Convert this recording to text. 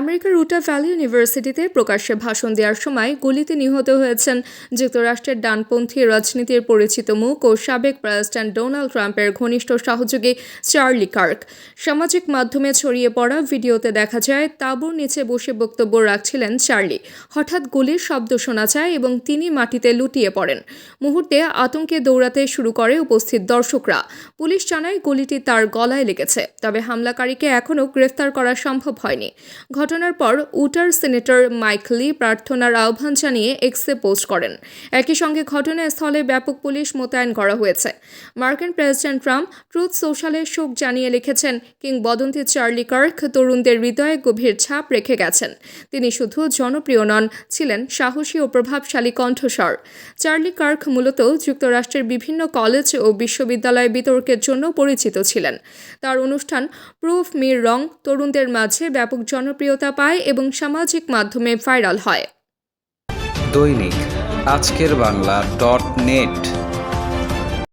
আমেরিকার উটা ভ্যালি ইউনিভার্সিটিতে প্রকাশ্যে ভাষণ দেওয়ার সময় গুলিতে নিহত হয়েছেন যুক্তরাষ্ট্রের ডানপন্থী রাজনীতির পরিচিত মুখ ও সাবেক প্রেসিডেন্ট ডোনাল্ড ট্রাম্পের ঘনিষ্ঠ সহযোগী চার্লি কার্ক। সামাজিক মাধ্যমে ছড়িয়ে পড়া ভিডিওতে দেখা যায়, তাঁবুর নিচে বসে বক্তব্য রাখছিলেন চার্লি। হঠাৎ গুলির শব্দ শোনা যায় এবং তিনি মাটিতে লুটিয়ে পড়েন। মুহূর্তে আতঙ্কে দৌড়াতে শুরু করে উপস্থিত দর্শকরা। পুলিশ জানায়, গুলিটি তার গলায় লেগেছে, তবে হামলাকারীকে এখনও গ্রেফতার করা সম্ভব হয়নি। ঘটনার পর উটার সিনেটর মাইক লি প্রার্থনার আহ্বান জানিয়ে এক্সে পোস্ট করেন। একই সঙ্গে ঘটনাস্থলে ব্যাপক পুলিশ মোতায়েন করা হয়েছে। মার্কিন প্রেসিডেন্ট ট্রাম্প ট্রুথ সোশ্যালে শোক জানিয়ে লিখেছেন, কিংবদন্তি চার্লি কার্ক তরুণদের হৃদয়ে গভীর ছাপ রেখে গেছেন। তিনি শুধু জনপ্রিয় নন, ছিলেন সাহসী ও প্রভাবশালী কণ্ঠস্বর। চার্লি কার্ক মূলত যুক্তরাষ্ট্রের বিভিন্ন কলেজ ও বিশ্ববিদ্যালয় বিতর্কের জন্য পরিচিত ছিলেন। তার অনুষ্ঠান প্রুফ মির রং তরুণদের মাঝে ব্যাপক জনপ্রিয়তা পায় এবং সামাজিক মাধ্যমে ভাইরাল হয়। দৈনিক আজকের বাংলা ডট নেট।